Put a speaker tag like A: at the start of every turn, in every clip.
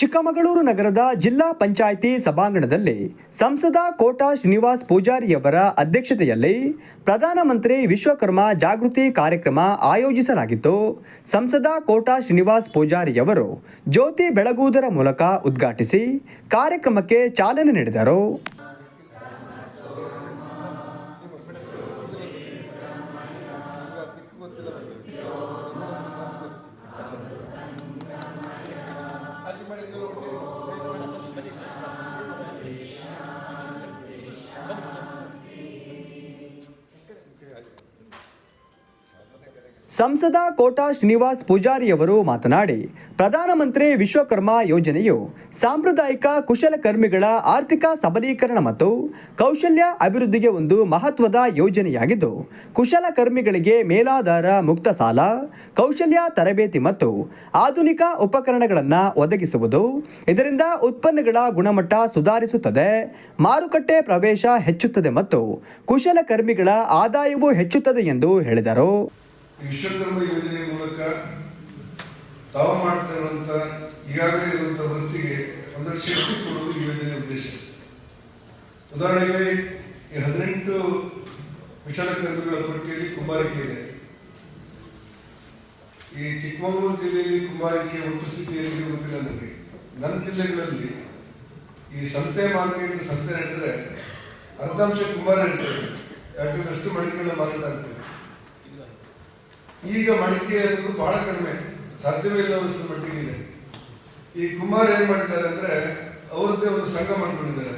A: ಚಿಕ್ಕಮಗಳೂರು ನಗರದ ಜಿಲ್ಲಾ ಪಂಚಾಯಿತಿ ಸಭಾಂಗಣದಲ್ಲಿ ಸಂಸದ ಕೋಟಾ ಶ್ರೀನಿವಾಸ್ ಪೂಜಾರಿಯವರ ಅಧ್ಯಕ್ಷತೆಯಲ್ಲಿ ಪ್ರಧಾನಮಂತ್ರಿ ವಿಶ್ವಕರ್ಮ ಜಾಗೃತಿ ಕಾರ್ಯಕ್ರಮ ಆಯೋಜಿಸಲಾಗಿತ್ತು. ಸಂಸದ ಕೋಟಾ ಶ್ರೀನಿವಾಸ್ ಪೂಜಾರಿಯವರು ಜ್ಯೋತಿ ಬೆಳಗುವುದರ ಮೂಲಕ ಉದ್ಘಾಟಿಸಿ ಕಾರ್ಯಕ್ರಮಕ್ಕೆ ಚಾಲನೆ ನೀಡಿದರು. ಸಂಸದ ಕೋಟಾ ಶ್ರೀನಿವಾಸ್ ಪೂಜಾರಿಯವರು ಮಾತನಾಡಿ, ಪ್ರಧಾನಮಂತ್ರಿ ವಿಶ್ವಕರ್ಮ ಯೋಜನೆಯು ಸಾಂಪ್ರದಾಯಿಕ ಕುಶಲಕರ್ಮಿಗಳ ಆರ್ಥಿಕ ಸಬಲೀಕರಣ ಮತ್ತು ಕೌಶಲ್ಯ ಅಭಿವೃದ್ಧಿಗೆ ಒಂದು ಮಹತ್ವದ ಯೋಜನೆಯಾಗಿದ್ದು ಕುಶಲಕರ್ಮಿಗಳಿಗೆ ಮೇಲಾಧಾರ ಮುಕ್ತ ಸಾಲ, ಕೌಶಲ್ಯ ತರಬೇತಿ ಮತ್ತು ಆಧುನಿಕ ಉಪಕರಣಗಳನ್ನು ಒದಗಿಸುವುದು ಇದರಿಂದ ಉತ್ಪನ್ನಗಳ ಗುಣಮಟ್ಟ ಸುಧಾರಿಸುತ್ತದೆ, ಮಾರುಕಟ್ಟೆ ಪ್ರವೇಶ ಹೆಚ್ಚುತ್ತದೆ ಮತ್ತು ಕುಶಲಕರ್ಮಿಗಳ ಆದಾಯವೂ ಹೆಚ್ಚುತ್ತದೆ ಎಂದು ಹೇಳಿದರು.
B: ವಿಶ್ವಕರ್ಮ ಯೋಜನೆ ಮೂಲಕ ತಾವು ಮಾಡ್ತಾ ಇರುವಂತ, ಈಗಾಗಲೇ ಇರುವಂತ ವೃತ್ತಿಗೆ ಒಂದು ಶಕ್ತಿ ಕೊಡುವುದು ಈ ಯೋಜನೆ ಉದ್ದೇಶ. ಉದಾಹರಣೆಗೆ, ಈ ಹದಿನೆಂಟು ಕುಶಲಕರ್ಮಿಗಳ ಪಟ್ಟಿಯಲ್ಲಿ ಕುಂಬಾರಿಕೆ ಇದೆ. ಈ ಚಿಕ್ಕಮಗಳೂರು ಜಿಲ್ಲೆಯಲ್ಲಿ ಕುಂಬಾರಿಕೆ ಒಟ್ಟು ಸ್ಥಿತಿಯಲ್ಲಿ ಗೊತ್ತಿಲ್ಲ ನನಗೆ. ನನ್ನ ಜಿಲ್ಲೆಗಳಲ್ಲಿ ಈ ಸಂತೆ ಮಾರ್ಕೆಟ್ ಸಂತೆ ನಡೆದರೆ ಅರ್ಧಾಂಶ ಕುಂಬಾರ ಇರ್ತಾರೆ ಯಾಕಂದ್ರೆ ಅಷ್ಟು ಮಡಿಕೆಗಳ ಮಾರಾಟ ಈಗ ಮಡಿಕೆ ಅನ್ನೋದು ಬಹಳ ಕಡಿಮೆ. ಸಾಧ್ಯವೇ ಇಲ್ಲ ಮಡಿಕೆ ಮಟ್ಟಿಗೆ ಈ ಕುಮಾರ್ ಏನ್ ಮಾಡಿದ್ದಾರೆ ಅಂದ್ರೆ ಅವರದ್ದೇ ಒಂದು ಸಂಘ ಮಾಡ್ಕೊಂಡಿದ್ದಾರೆ.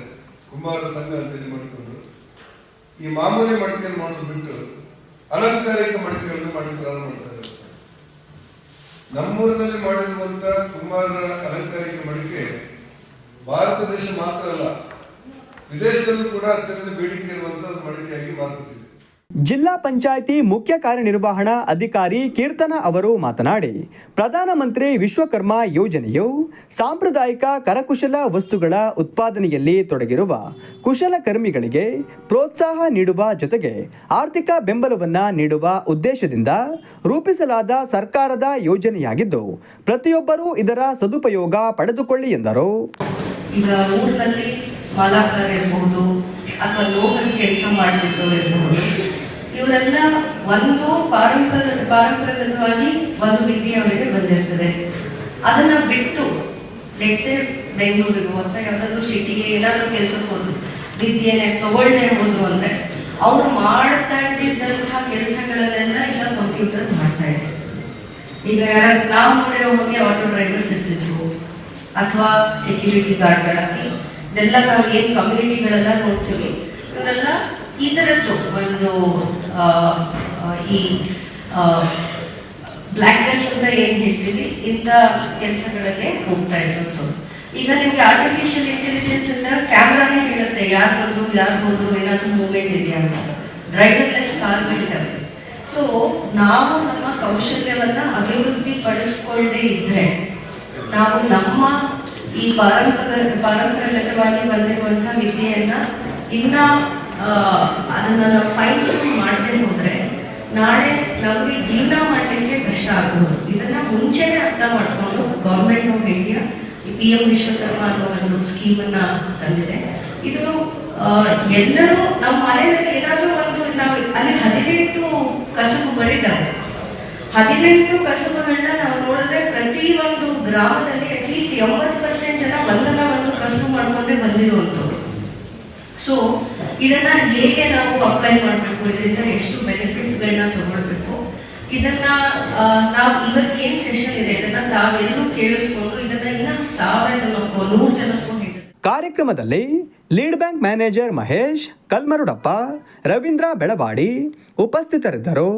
B: ಕುಮಾರ ಸಂಘ ಅಂತೇಳಿ ಮಾಡಿಕೊಂಡು. ಈ ಮಾಮೂಲಿ ಮಡಿಕೆಯನ್ನು ಮಾಡೋದು ಬಿಟ್ಟು ಅಲಂಕಾರಿಕ ಮಡಿಕೆಗಳನ್ನು ಮಾಡಿ ಪ್ರಾರಂಭ ಮಾಡ್ತಾರೆ ನಮ್ಮೂರಿನಲ್ಲಿ ಮಾಡಿರುವಂತ ಕುಮಾರರ ಅಲಂಕಾರಿಕ ಮಡಿಕೆ ಭಾರತ ದೇಶ ಮಾತ್ರ ಅಲ್ಲ, ವಿದೇಶದಲ್ಲೂ ಕೂಡ ಅತ್ಯಂತ ಬೇಡಿಕೆ ಇರುವಂತಹ ಮಡಿಕೆಯಾಗಿ ಮಾರ್ಪಟ್ಟಿದೆ.
A: ಜಿಲ್ಲಾ ಪಂಚಾಯಿತಿ ಮುಖ್ಯ ಕಾರ್ಯನಿರ್ವಹಣಾ ಅಧಿಕಾರಿ ಕೀರ್ತನ ಅವರು ಮಾತನಾಡಿ ಪ್ರಧಾನಮಂತ್ರಿ ವಿಶ್ವಕರ್ಮ ಯೋಜನೆಯು ಸಾಂಪ್ರದಾಯಿಕ ಕರಕುಶಲ ವಸ್ತುಗಳ ಉತ್ಪಾದನೆಯಲ್ಲಿ ತೊಡಗಿರುವ ಕುಶಲಕರ್ಮಿಗಳಿಗೆ ಪ್ರೋತ್ಸಾಹ ನೀಡುವ ಜೊತೆಗೆ ಆರ್ಥಿಕ ಬೆಂಬಲವನ್ನು ನೀಡುವ ಉದ್ದೇಶದಿಂದ ರೂಪಿಸಲಾದ ಸರ್ಕಾರದ ಯೋಜನೆಯಾಗಿದ್ದು, ಪ್ರತಿಯೊಬ್ಬರೂ ಇದರ ಸದುಪಯೋಗ ಪಡೆದುಕೊಳ್ಳಿ ಎಂದರು.
C: ಅಥವಾ ಲೋಹದ ಕೆಲಸ ಮಾಡ್ತಿದ್ದವ್ರು ಇರ್ಬೋದು ಇವರೆಲ್ಲ ಒಂದು ಪಾರಂಪರ ಪಾರಂಪರಿಕವಾಗಿ ಒಂದು ವಿದ್ಯೆ ಅವರಿಗೆ ಬಂದಿರ್ತದೆ. ಅದನ್ನ ಬಿಟ್ಟು ಲೆಟ್ಸೆ ಬೆಂಗಳೂರಿಗೂ ಅಥವಾ ಯಾವ್ದಾದ್ರು ಸಿಟಿಗೆ ಏನಾದರೂ ಕೆಲಸಕ್ಕೆ ಹೋದ್ರು, ವಿದ್ಯೆನೆ ತಗೊಳ್ಳದೆ ಹೋದ್ರು ಅಂದ್ರೆ, ಅವರು ಮಾಡ್ತಾ ಇದ್ದಂತಹ ಕೆಲಸಗಳನ್ನೆಲ್ಲ ಈಗ ಕಂಪ್ಯೂಟರ್ ಮಾಡ್ತಾ ಇದೆ. ಈಗ ನಾವು ನೋಡಿರೋ ಹೋಗಿ ಆಟೋ ಡ್ರೈವರ್ಸ್ ಇರ್ತಿದ್ರು, ಅಥವಾ ಸೆಕ್ಯೂರಿಟಿ ಗಾರ್ಡ್ಗಳಾಗಿ ಇದೆಲ್ಲ ನಾವು ಏನು ಕಮ್ಯುನಿಟಿಗಳೆಲ್ಲ ನೋಡ್ತೀವಿ, ಇವರೆಲ್ಲ ಈ ಥರದ್ದು ಒಂದು ಈ ಬ್ಲ್ಯಾಕ್ ಡ್ರೆಸ್ ಅಂತ ಏನು ಹೇಳ್ತೀವಿ? ಇಂಥ ಕೆಲಸಗಳಿಗೆ ಹೋಗ್ತಾ ಇದ್ದು ಈಗ ನಿಮ್ಗೆ ಆರ್ಟಿಫಿಷಿಯಲ್ ಇಂಟೆಲಿಜೆನ್ಸ್ ಅಂದ್ರೆ ಕ್ಯಾಮ್ರಾನೇ ಹೇಳುತ್ತೆ, ಯಾರು ಬಂದ್ರು, ಯಾರು ಹೋದ್ರು, ಏನಾದ್ರು ಮೂವ್ಮೆಂಟ್ ಇದೆಯಾ ಅಂತ. ಡ್ರೈವರ್ಲೆಸ್ ಕಾರ್ಗಳಿದ್ದಾವೆ ಸೊ ನಾವು ನಮ್ಮ ಕೌಶಲ್ಯವನ್ನ ಅಭಿವೃದ್ಧಿ ಪಡಿಸ್ಕೊಳ್ಳದೆ ಇದ್ರೆ, ನಾವು ನಮ್ಮ ಈ ಪಾರಂಪರ ಪಾರಂಪರಗತವಾಗಿ ಬಂದಿರುವಂತಹ ವಿದ್ಯೆಯನ್ನ ಇನ್ನ ಅದನ್ನ ನಾವು ಟ್ಯೂನ್ ಮಾಡದೆ ಹೋದ್ರೆ ನಾಳೆ ನಮಗೆ ಜೀವನ ಮಾಡಲಿಕ್ಕೆ ಕಷ್ಟ ಆಗ್ಬೋದು. ಇದನ್ನ ಮುಂಚೆನೇ ಅರ್ಥ ಮಾಡ್ಕೊಂಡು government of India P M Vishwakarma ಅನ್ನೋ ಒಂದು ಸ್ಕೀಮನ್ನು ತಂದಿದೆ. ಇದು ಎಲ್ಲರೂ ನಮ್ಮ ಮನೆಯಲ್ಲಿ ಏನಾದರೂ ಒಂದು ನಾವು ಅಲ್ಲಿ ಹದಿನೆಂಟು ಕಸುಬುಗಳಿದ್ದಾವೆ ಹದಿನೆಂಟು ಕಸುಬುಗಳನ್ನ ನಾವು ನೋಡಿದ್ರೆ ಪ್ರತಿ ಒಂದು ಗ್ರಾಮದಲ್ಲಿ ಅಟ್ಲೀಸ್ಟ್ ಎಂಬತ್ತು ಪರ್ಸೆಂಟ್ ಜನ ಒಂದಲ್ಲ ಒಂದು ಕಸುಬು ಮಾಡಿಕೊಂಡೇ ಬಂದಿರುವಂಥವ್ರು. ಸೊ ಇದನ್ನ ಹೇಗೆ ನಾವು ಅಪ್ಲೈ ಮಾಡಬೇಕು? ಇದರಿಂದ ಎಷ್ಟು ಬೆನಿಫಿಟ್ಗಳನ್ನ ತಗೊಳ್ಬೇಕು? ಇದನ್ನ ನಾವು ಇವತ್ತು ಏನ್ ಸೆಷನ್ ಇದೆ? ಇದನ್ನ ತಾವೆಲ್ಲರೂ ಕೇಳಿಸ್ಕೊಂಡು, ಇದನ್ನ ಇನ್ನ ಸಾವಿರ ಜನಕ್ಕೋ, ನೂರು ಜನಕ್ಕೂ
A: ಕಾರ್ಯಕ್ರಮದಲ್ಲಿ lead bank manager Mahesh, Kalmarudappa, Ravindra Belawadi ಉಪಸ್ಥಿತರಿದ್ದರು.